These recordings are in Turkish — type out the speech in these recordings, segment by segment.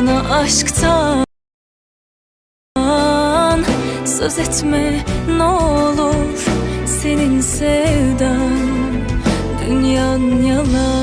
bana aşktan Söz etme ne olur Senin sevdan Dünyan yalan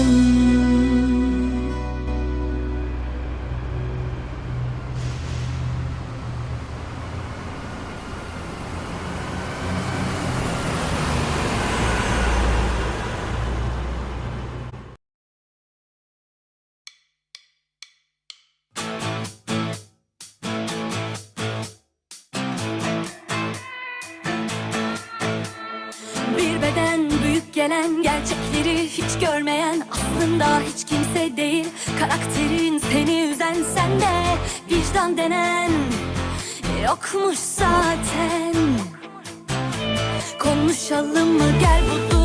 Bir beden büyük gelen gerçekleri hiç görmeyen aslında hiç kimse değil. Karakterin seni üzen sende vicdan denen yokmuş zaten. Konuşalım mı? Gel bu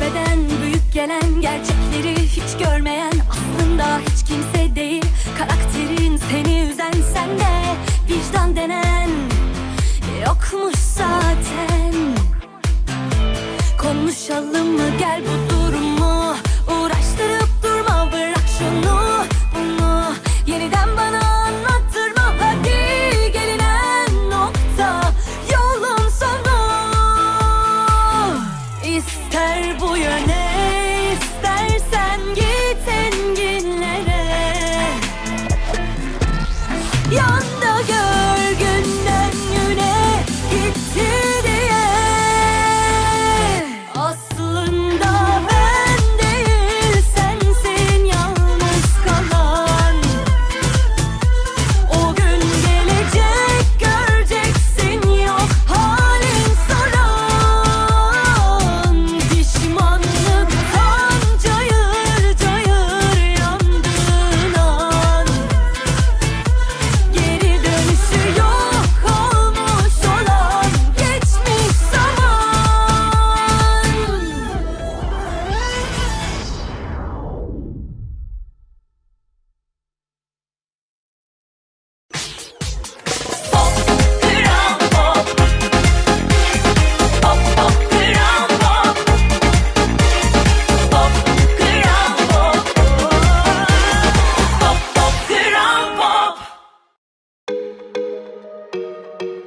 Kulübeden büyük gelen gerçekleri hiç görmeyen Aslında hiç kimse değil. Karakterin seni üzen sende Vicdan denen e, yokmuş zaten. Konuşalım mı? Gel bu durumu